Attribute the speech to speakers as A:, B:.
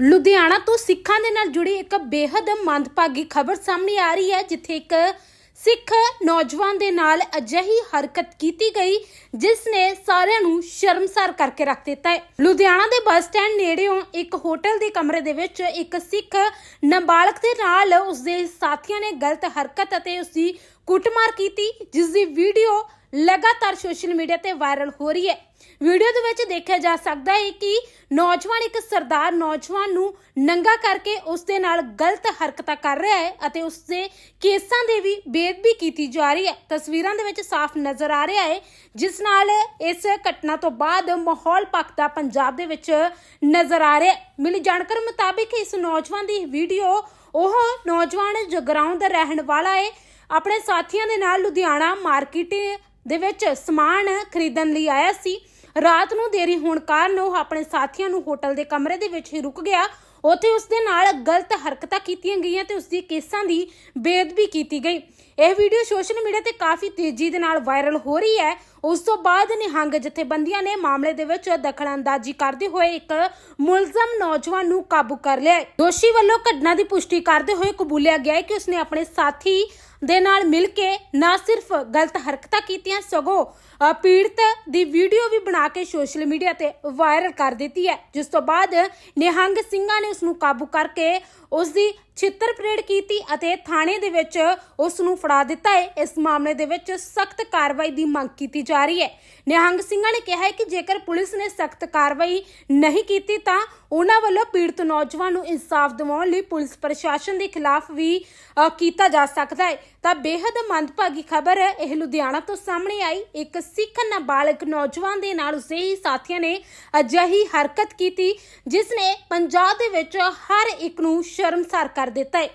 A: ਲੁਧਿਆਣਾ ਤੋਂ ਸਿੱਖਾਂ ਦੇ ਨਾਲ ਜੁੜੀ ਇੱਕ ਬੇहद ਮੰਦਭਾਗੀ ਖਬਰ ਸਾਹਮਣੇ ਆ ਰਹੀ ਹੈ, ਜਿੱਥੇ ਇੱਕ ਸਿੱਖ ਨੌਜਵਾਨ ਦੇ ਨਾਲ ਅਜਿਹੀ ਹਰਕਤ ਕੀਤੀ ਗਈ, ਜਿਸ ਨੇ ਸਾਰਿਆਂ ਨੂੰ ਸ਼ਰਮਸਾਰ ਕਰਕੇ ਰੱਖ ਦਿੱਤਾ ਹੈ। ਲੁਧਿਆਣਾ ਦੇ ਬੱਸ ਸਟੈਂਡ ਨੇੜਿਓਂ ਇੱਕ ਹੋਟਲ ਦੇ ਕਮਰੇ ਦੇ ਵਿੱਚ ਇੱਕ ਸਿੱਖ ਨਾਬਾਲਗ ਦੇ ਨਾਲ ਉਸਦੇ ਸਾਥੀਆਂ ਨੇ ਗਲਤ ਹਰਕਤ ਅਤੇ ਉਸਦੀ ਕੁੱਟਮਾਰ ਕੀਤੀ ਜਿਸ ਦੀ ਵੀਡੀਓ ਲਗਾਤਾਰ ਸੋਸ਼ਲ ਮੀਡੀਆ ਤੇ ਵਾਇਰਲ ਹੋ ਰਹੀ ਹੈ। ਵੀਡੀਓ ਦੇ ਵਿੱਚ ਦੇਖਿਆ ਜਾ ਸਕਦਾ ਹੈ ਕਿ ਨੌਜਵਾਨ ਇੱਕ ਸਰਦਾਰ ਨੌਜਵਾਨ ਨੂੰ ਨੰਗਾ ਕਰਕੇ ਉਸ ਦੇ ਨਾਲ ਗਲਤ ਹਰਕਤਾਂ ਕਰ ਰਿਹਾ ਹੈ ਅਤੇ ਉਸ ਦੇ ਕੇਸਾਂ ਦੇ ਵੀ ਬੇਅਦਬੀ ਕੀਤੀ ਜਾ ਰਹੀ ਹੈ। ਤਸਵੀਰਾਂ ਦੇ ਵਿੱਚ ਸਾਫ਼ ਨਜ਼ਰ ਆ ਰਿਹਾ ਹੈ, ਜਿਸ ਨਾਲ ਇਸ ਘਟਨਾ ਤੋਂ ਬਾਅਦ ਮਾਹੌਲ ਪੱਕਦਾ ਪੰਜਾਬ ਦੇ ਵਿੱਚ ਨਜ਼ਰ ਆ ਰਿਹਾ ਹੈ। ਮਿਲੀ ਜਾਣਕਾਰੀ ਮੁਤਾਬਿਕ ਇਸ ਨੌਜਵਾਨ ਦੀ ਵੀਡੀਓ ਉਹ ਨੌਜਵਾਨ ਜਗਰਾਉਂ ਦਾ ਰਹਿਣ ਵਾਲਾ ਹੈ। ਆਪਣੇ ਸਾਥੀਆਂ ਦੇ ਨਾਲ ਲੁਧਿਆਣਾ ਮਾਰਕੀਟ ਦੇ ਵਿੱਚ ਸਮਾਨ ਖਰੀਦਣ ਲਈ ਆਇਆ ਸੀ। ਰਾਤ ਨੂੰ ਦੇਰੀ ਹੋਣ ਕਾਰਨ ਉਹ ਆਪਣੇ ਸਾਥੀਆਂ ਨੂੰ ਹੋਟਲ ਦੇ ਕਮਰੇ ਦੇ ਵਿੱਚ ਹੀ ਰੁਕ ਗਿਆ। ਉੱਥੇ ਉਸ ਦੇ ਨਾਲ ਗਲਤ ਹਰਕਤਾਂ ਕੀਤੀਆਂ ਗਈਆਂ ਤੇ ਉਸ ਦੀ ਕੇਸਾਂ ਦੀ ਬੇਅਦਬੀ ਕੀਤੀ ਗਈ। ਇਹ ਵੀਡੀਓ ਸੋਸ਼ਲ ਮੀਡੀਆ ਤੇ ਕਾਫੀ ਤੇਜ਼ੀ ਦੇ ਨਾਲ ਵਾਇਰਲ ਹੋ ਰਹੀ ਹੈ। ਉਸ ਤੋਂ ਬਾਅਦ ਨਿਹੰਗ ਜਥੇਬੰਦੀਆਂ ਨੇ ਮਾਮਲੇ ਦੇ ਵਿੱਚ ਦਖਲਅੰਦਾਜ਼ੀ ਕਰਦੇ ਹੋਏ ਇੱਕ ਮੁਲਜ਼ਮ ਨੌਜਵਾਨ ਨੂੰ ਕਾਬੂ ਕਰ ਲਿਆ ਦੋਸ਼ੀ ਵੱਲੋਂ ਘਟਨਾ ਦੀ ਪੁਸ਼ਟੀ ਕਰਦੇ ਹੋਏ ਕਬੂਲਿਆ ਗਿਆ ਹੈ ਕਿ ਉਸਨੇ ਆਪਣੇ ਸਾਥੀ ਦੇ ਨਾਲ ਮਿਲ ਕੇ ਨਾ ਸਿਰਫ ਗਲਤ ਹਰਕਤਾਂ ਕੀਤੀਆਂ, ਸਗੋਂ ਪੀੜਤ ਦੀ ਵੀਡੀਓ ਵੀ ਬਣਾ ਕੇ ਸੋਸ਼ਲ ਮੀਡੀਆ ਤੇ ਵਾਇਰਲ ਕਰ ਦਿੱਤੀ ਹੈ। ਜਿਸ ਤੋਂ ਬਾਅਦ ਨਿਹੰਗ ਸਿੰਘਾਂ ਨੇ ਉਸ ਨੂੰ ਕਾਬੂ ਕਰਕੇ ਉਸ ਦੀ ਛਿੱਤਰ ਪਰੇਡ ਕੀਤੀ ਅਤੇ ਥਾਣੇ ਦੇ ਵਿੱਚ ਉਸ ਨੂੰ ਫੜਾ ਦਿੱਤਾ ਹੈ। ਇਸ ਮਾਮਲੇ ਦੇ ਵਿੱਚ ਸਖਤ ਕਾਰਵਾਈ ਦੀ ਮੰਗ ਕੀਤੀ ਜਾ ਰਹੀ ਹੈ। ਨਿਹੰਗ ਸਿੰਘਾਂ ਨੇ ਕਿਹਾ ਹੈ ਕਿ ਜੇਕਰ ਪੁਲਿਸ ਨੇ ਸਖਤ ਕਾਰਵਾਈ ਨਹੀਂ ਕੀਤੀ ਤਾਂ ਉਹਨਾਂ ਵੱਲੋਂ ਪੀੜਤ ਨੌਜਵਾਨ ਨੂੰ ਇਨਸਾਫ ਦਿਵਾਉਣ ਲਈ ਪੁਲਿਸ ਪ੍ਰਸ਼ਾਸਨ ਦੇ ਖਿਲਾਫ ਵੀ ਕੀਤਾ ਜਾ ਸਕਦਾ ਹੈ। ਤਾਂ ਬੇहद ਮੰਦਭਾਗੀ ਖਬਰ ਇਹ ਲੁਧਿਆਣਾ ਤੋਂ ਸਾਹਮਣੇ ਆਈ। ਇੱਕ ਸਿੱਖ ਨਾਬਾਲਗ ਨੌਜਵਾਨ ਦੇ ਨਾਲ ਉਸੇ ਹੀ ਸਾਥੀਆਂ ਨੇ ਅਜਿਹੀ ਹਰਕਤ ਕੀਤੀ, ਜਿਸ ਨੇ ਪੰਜਾਬ ਦੇ ਵਿੱਚ ਹਰ ਇੱਕ ਨੂੰ ਸ਼ਰਮਸਾਰ ਕਰ ਦਿੱਤਾ ਹੈ।